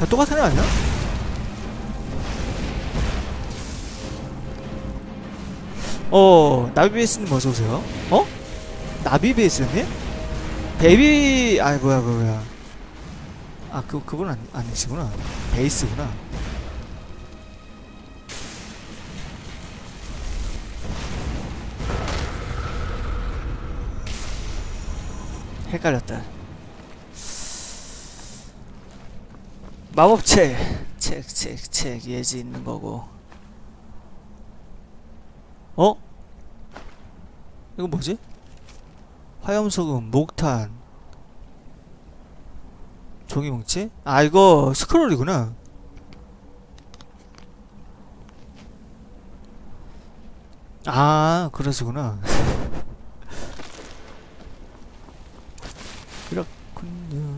다 똑같은 애 아니야? 어 나비베이스님 어서오세요 어? 나비베이스님? 베이비 아이 뭐야 뭐야 뭐야 아 그, 그분 아니, 아니시구나 베이스구나 헷갈렸다 마법책 책 책 책 예지 있는 거고 어? 이거 뭐지? 화염소금 목탄 종이뭉치? 아 이거 스크롤이구나 아 그러시구나 그렇군요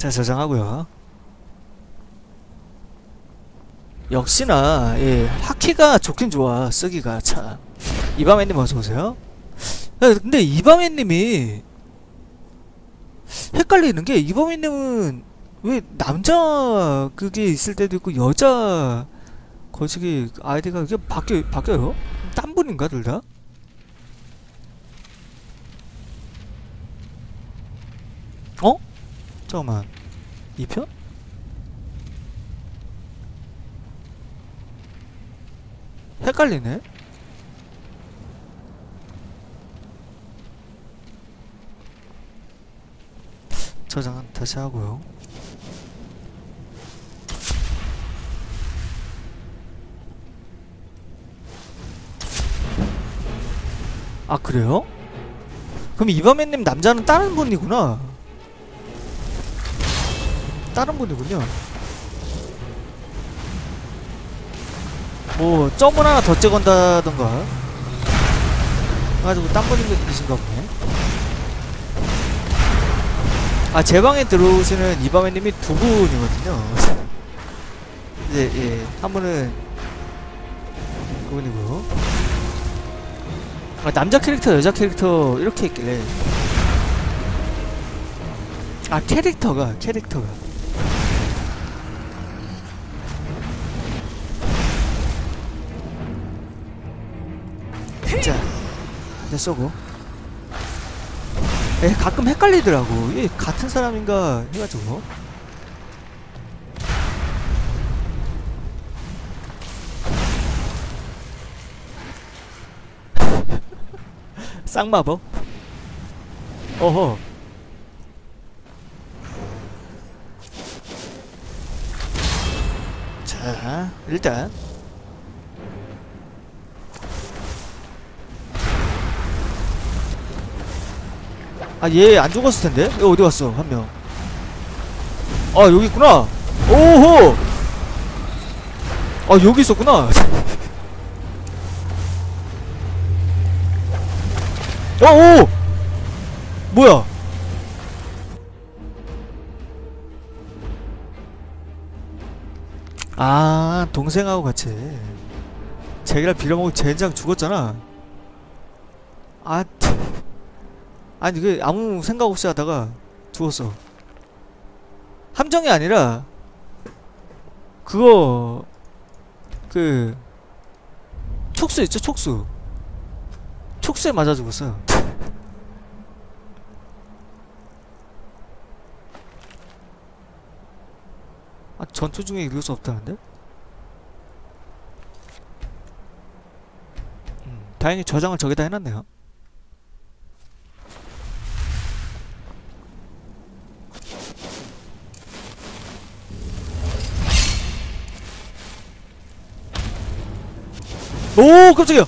자 저장하고요 역시나 예 하키가 좋긴 좋아 쓰기가 참 이밤애님 어서오세요 야, 근데 이밤애님이 헷갈리는 게 이밤애님은 왜 남자 그게 있을 때도 있고 여자 거시기 아이디가 이게 바뀌, 바뀌어요? 딴 분인가 둘 다? 어? 잠깐만 2편? 헷갈리네 저장 다시 하고요 아 그래요? 그럼 이밤애님 남자는 다른 분이구나 다른 분이군요. 뭐 점을 하나 더 찍은다던가 가지고 딴 분이신가 보네. 아 제 방에 들어오시는 이밤애님이 두 분이거든요. 이제 예 한 분은 그분이고 아 남자 캐릭터 여자 캐릭터 이렇게 있길래 아 캐릭터가 캐릭터가 자, 이제 쏘고. 에 가끔 헷갈리더라고. 이게 같은 사람인가 해가지고. 쌍마법? 어허. 자, 일단 아, 얘 안 죽었을 텐데? 얘 어디 갔어, 한 명. 아, 여기 있구나. 오호! 아, 여기 있었구나. 어, 오! 뭐야? 아, 동생하고 같이. 제기랑 빌어먹고 젠장 죽었잖아. 아, 아니 그 아무 생각 없이 하다가 죽었어. 함정이 아니라 그거 그 촉수 있죠 촉수? 촉수에 맞아 죽었어. 아 전투 중에 이럴 수 없다는데? 음, 다행히 저장을 저기다 해놨네요 오 깜짝이야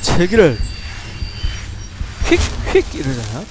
제기를 휙휙 이러잖아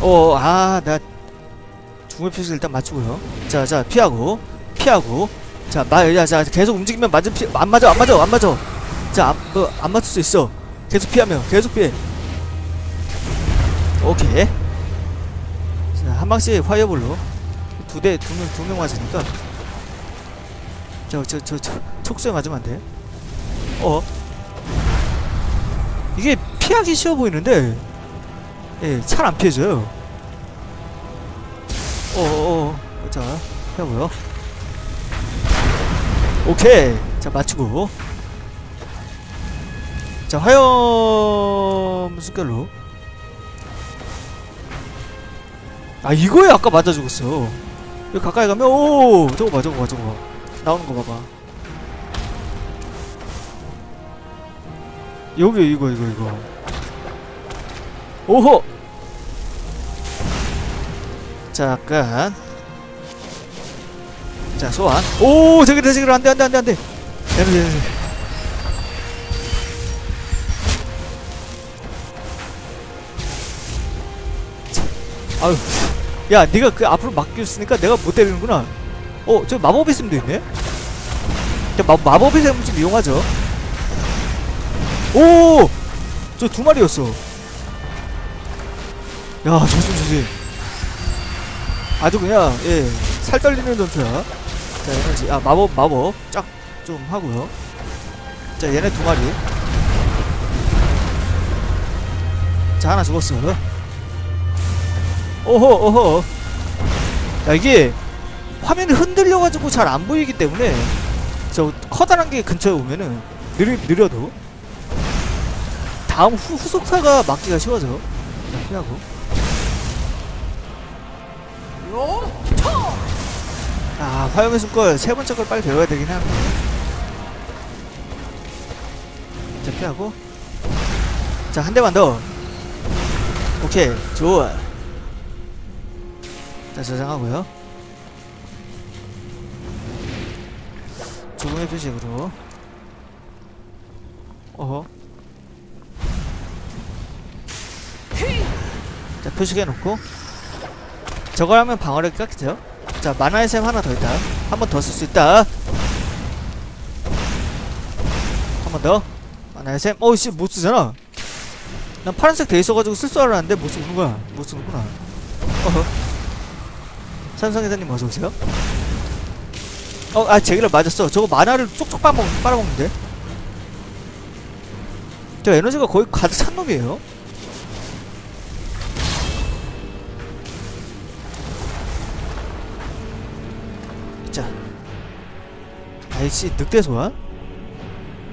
어아나 중물 표시 일단 맞추고요 자자 피하고 피하고 자, 마, 야, 자, 계속 움직이면 맞은 피, 안 맞아, 안 맞아, 안 맞아. 자, 안, 뭐, 안 맞을 수 있어. 계속 피하면, 계속 피해. 오케이. 자, 한 방씩 화이어볼로. 두 대, 두 명, 두 명 맞으니까. 저, 저, 저, 저, 촉수에 맞으면 안 돼. 어? 이게 피하기 쉬워 보이는데, 예, 잘 안 피해져요. 어어어. 자, 해보요. 오케이. 자, 맞추고. 자, 화염 숟갈로. 아, 이거에 아까 맞아 죽었어. 여기 가까이 가면, 오! 저거 봐, 저거 봐, 저거 봐. 나오는 거 봐봐. 여기, 이거, 이거, 이거. 오호! 자, 약간. 자, 소환. 오, 저기다, 저기다. 안 돼, 안 돼, 안 돼, 안 돼. 되네, 되네, 되네. 자, 아유. 야, 네가 그 앞으로 맡겼으니까 내가 못 때리는구나. 어, 저 마법의 셈도 있네? 자, 마, 마법의 셈을 좀 이용하죠. 오! 저 두 마리였어. 야, 조심, 조심. 아주 그냥, 예, 살 떨리는 전투야. 자, 에너지. 아, 마법, 마법. 쫙 좀 하고요. 자, 얘네 두 마리. 자, 하나 죽었어. 오호, 오호. 야, 이게 화면이 흔들려가지고 잘 안 보이기 때문에 저 커다란 게 근처에 오면은 느리, 느려도 다음 후, 후속사가 막기가 쉬워져. 자, 피하고. 아, 화염의 숨걸 세 번째 걸 빨리 배워야 되긴 하는데. 자, 피하고. 자, 한 대만 더. 오케이, 좋아. 자, 저장하고요. 조금의 표식으로. 어허. 자, 표식해놓고. 저걸 하면 방어력이 깎이죠? 자, 만화의 샘 하나 더 있다. 한 번 더 쓸 수 있다. 한 번 더. 만화의 샘. 어우, 씨, 못 쓰잖아. 난 파란색 돼 있어가지고 쓸 줄 알았는데 못 쓰는 거야. 못 쓰는구나. 어허. 산성 회사님 어서 오세요. 어, 아, 제기를 맞았어. 저거 만화를 쪽쪽 빨아먹, 빨아먹는데? 저 에너지가 거의 가득 찬 놈이에요. 자. 아이씨, 늑대 소환?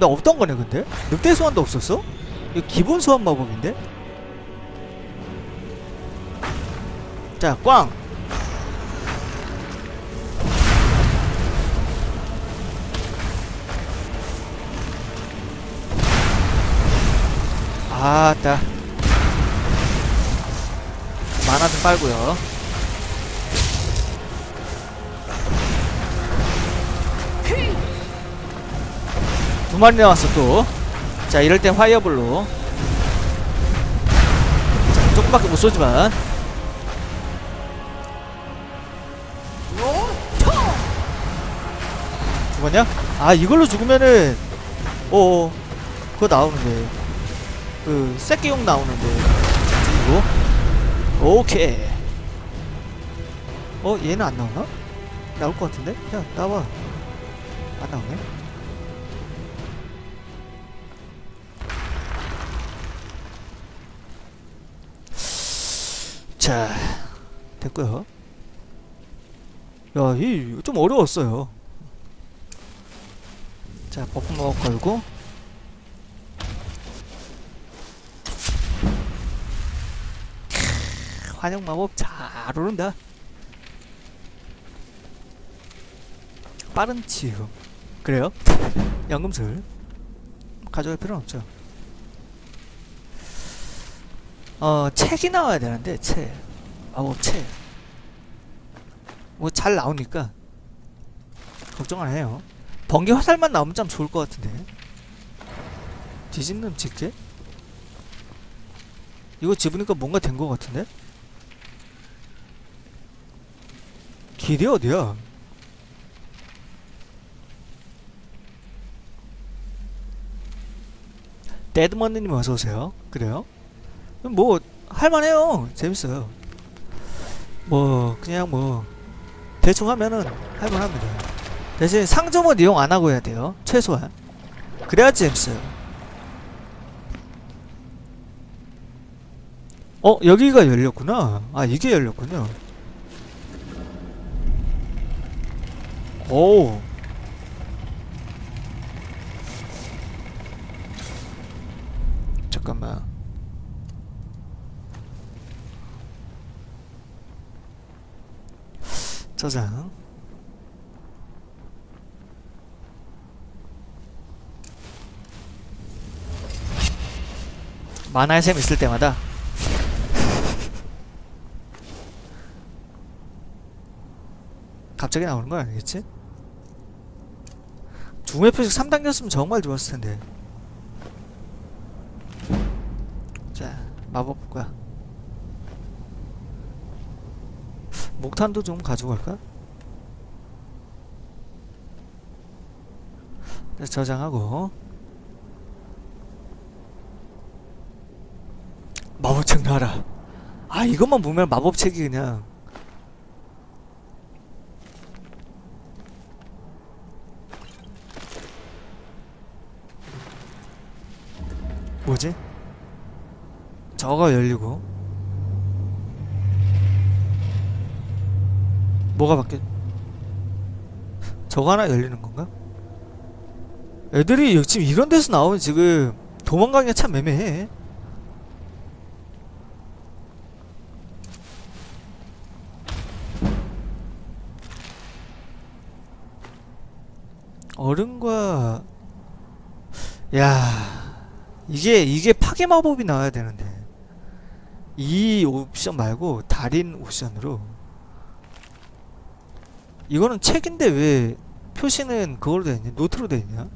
나 없던 거네, 근데? 늑대 소환도 없었어? 이거 기본 소환 마법인데? 자, 꽝! 아따 만화 좀 빨고요. 두 마리 나왔어 또 자 이럴 땐 화이어블로. 자 조금밖에 못 쏘지만. 죽었냐? 아 이걸로 죽으면은 어 그거 나오는데 그 새끼용 나오는데. 그리고 오케이. 어 얘는 안 나오나? 나올 것 같은데? 야 나와. 안 나오네? 자 됐고요. 야이 좀 어려웠어요. 자 버프 먹어 걸고 환영 마법 잘 오른다. 빠른 치유. 그래요? 연금술 가져갈 필요는 없죠. 어 책이 나와야 되는데 책 마법 책. 뭐 잘 나오니까 걱정 안 해요. 번개 화살만 나오면 참 좋을 것 같은데. 뒤집는 직계? 이거 집으니까 뭔가 된 것 같은데? 길이 어디야? 데드먼님 어서오세요. 그래요? 뭐 할만해요. 재밌어요. 뭐 그냥 뭐 대충 하면은 할만합니다. 대신 상점은 이용 안하고 해야 돼요. 최소한. 그래야 재밌어요. 어 여기가 열렸구나. 아 이게 열렸군요. 오 잠깐만. 저장 만화의 셈 있을 때마다. 갑자기 나오는 건 아니겠지? 중매 표식 3단계였으면 정말 좋았을 텐데. 자 마법 과 목탄도 좀 가져갈까? 자, 저장하고. 마법책 나와라 아 이것만 보면 마법책이 그냥 뭐지? 저거 열리고 뭐가 바뀌 저거 하나 열리는 건가? 애들이 지금 이런 데서 나오면 지금 도망가기가 참 애매해 어른과 야 이게 이게 파괴 마법이 나와야 되는데. 이 옵션 말고 달인 옵션으로. 이거는 책인데 왜 표시는 그걸로 돼 있냐? 노트로 돼 있냐?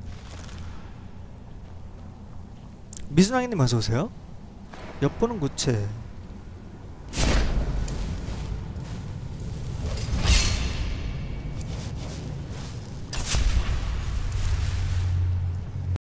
미순왕이님 어서 오세요. 엿보는 구체